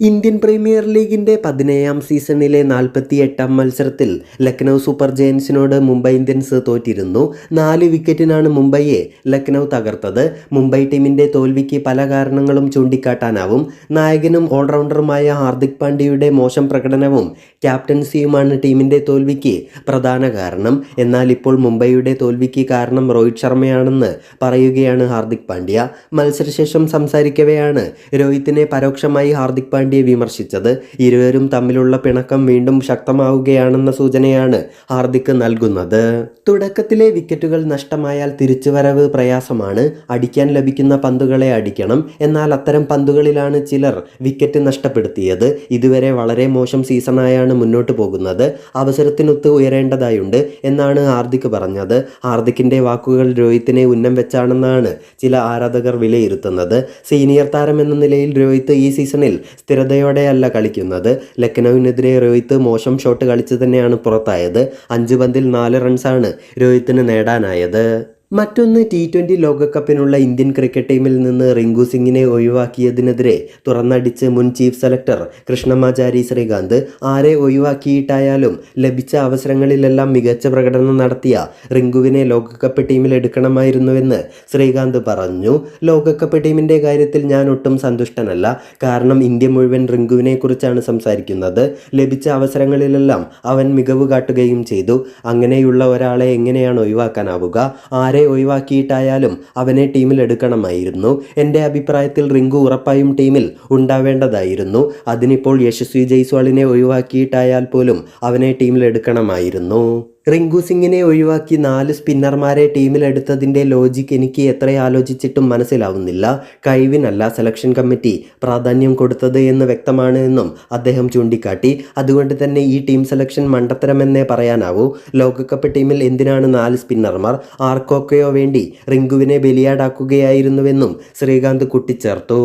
Indian premier ലീഗിന്റെ പതിനേഴാം സീസണിലെ നാൽപ്പത്തി എട്ടാം മത്സരത്തിൽ ലക്നൗ സൂപ്പർ ജയൻസിനോട് മുംബൈ ഇന്ത്യൻസ് തോറ്റിരുന്നു. നാല് വിക്കറ്റിനാണ് മുംബൈയെ ലക്നൗ തകർത്തത്. മുംബൈ ടീമിന്റെ തോൽവിക്ക് പല കാരണങ്ങളും ചൂണ്ടിക്കാട്ടാനാവും. നായകനും ഓൾറൗണ്ടറുമായ ഹാർദിക് പാണ്ഡ്യയുടെ മോശം പ്രകടനവും ക്യാപ്റ്റൻസിയുമാണ് ടീമിന്റെ തോൽവിക്ക് പ്രധാന കാരണം. എന്നാൽ ഇപ്പോൾ മുംബൈയുടെ തോൽവിക്ക് കാരണം രോഹിത് ശർമ്മയാണെന്ന് പറയുകയാണ് ഹാർദിക് പാണ്ഡ്യ. മത്സരശേഷം സംസാരിക്കവെയാണ്. രോഹിത്തിനെ പരോക്ഷമായി ഹാർദിക് പാണ്ഡ്യയെ വിമർശിച്ചത്. ഇരുവരും തമ്മിലുള്ള പിണക്കം വീണ്ടും ശക്തമാവുകയാണെന്ന സൂചനയാണ് ഹാർദിക് നൽകുന്നത്. തുടക്കത്തിലെ വിക്കറ്റുകൾ നഷ്ടമായാൽ തിരിച്ചുവരവ് പ്രയാസമാണ്. അടിക്കാൻ ലഭിക്കുന്ന പന്തുകളെ അടിക്കണം. എന്നാൽ അത്തരം പന്തുകളിലാണ് ചിലർ വിക്കറ്റ് നഷ്ടപ്പെടുത്തിയത്. ഇതുവരെ വളരെ മോശം സീസണായാണ് മുന്നോട്ട് പോകുന്നത്. അവസരത്തിനൊത്ത് ഉയരേണ്ടതായുണ്ട് എന്നാണ് ഹാർദിക് പറഞ്ഞത്. ഹാർദിക്കിന്റെ വാക്കുകൾ രോഹിത്തിനെ ഉന്നം വെച്ചാണെന്നാണ് ചില ആരാധകർ വിലയിരുത്തുന്നത്. സീനിയർ താരം എന്ന നിലയിൽ രോഹിത് ഈ സീസണിൽ സ്ഥിരതയോടെയല്ല കളിക്കുന്നത്. ലക്നൌവിനെതിരെ രോഹിത് മോശം ഷോട്ട് കളിച്ച് തന്നെയാണ് പുറത്തായത്. അഞ്ച് പന്തിൽ നാല് റൺസാണ് രോഹിത്തിന് നേടാനായത്. മറ്റൊന്ന് ടി ട്വന്റി ലോകകപ്പിനുള്ള ഇന്ത്യൻ ക്രിക്കറ്റ് ടീമിൽ നിന്ന് റിങ്കു സിംഗിനെ ഒഴിവാക്കിയതിനെതിരെ തുറന്നടിച്ച് മുൻ ചീഫ് സെലക്ടർ കൃഷ്ണമാചാരി ശ്രീകാന്ത് ആരെ ഒഴിവാക്കിയിട്ടായാലും ലഭിച്ച അവസരങ്ങളിലെല്ലാം മികച്ച പ്രകടനം നടത്തിയ റിങ്കുവിനെ ലോകകപ്പ് ടീമിൽ എടുക്കണമായിരുന്നുവെന്ന് ശ്രീകാന്ത് പറഞ്ഞു. ലോകകപ്പ് ടീമിന്റെ കാര്യത്തിൽ ഞാൻ ഒട്ടും സന്തുഷ്ടനല്ല. കാരണം ഇന്ത്യ മുഴുവൻ റിങ്കുവിനെ കുറിച്ചാണ് സംസാരിക്കുന്നത്. ലഭിച്ച അവസരങ്ങളിലെല്ലാം അവൻ മികവ് കാട്ടുകയും ചെയ്തു. അങ്ങനെയുള്ള ഒരാളെ എങ്ങനെയാണ് ഒഴിവാക്കാനാവുക? ആരെ ഒഴിവാക്കിയിട്ടായാലും അവനെ ടീമിൽ എടുക്കണമായിരുന്നു. എന്റെ അഭിപ്രായത്തിൽ റിങ്കു ഉറപ്പായും ടീമിൽ ഉണ്ടാവേണ്ടതായിരുന്നു. അതിനിപ്പോൾ യശസ്വി ജയ്സ്വാളിനെ ഒഴിവാക്കിയിട്ടായാൽ പോലും അവനെ ടീമിൽ എടുക്കണമായിരുന്നു. റിങ്കു സിംഗിനെ ഒഴിവാക്കി നാല് സ്പിന്നർമാരെ ടീമിലെടുത്തതിന്റെ ലോജിക് എനിക്ക് എത്ര ആലോചിച്ചിട്ടും മനസ്സിലാവുന്നില്ല. കഴിവിനല്ല സെലക്ഷൻ കമ്മിറ്റി പ്രാധാന്യം കൊടുത്തത് എന്ന് വ്യക്തമാണ് എന്നും അദ്ദേഹം ചൂണ്ടിക്കാട്ടി. അതുകൊണ്ട് തന്നെ ഈ ടീം സെലക്ഷൻ മണ്ടത്തരമെന്നേ പറയാനാവൂ. ലോകകപ്പ് ടീമിൽ എന്തിനാണ് നാല് സ്പിന്നർമാർ? ആർക്കൊക്കെയോ വേണ്ടി റിങ്കുവിനെ ബലിയാടാക്കുകയായിരുന്നുവെന്നും ശ്രീകാന്ത് കൂട്ടിച്ചേർത്തു.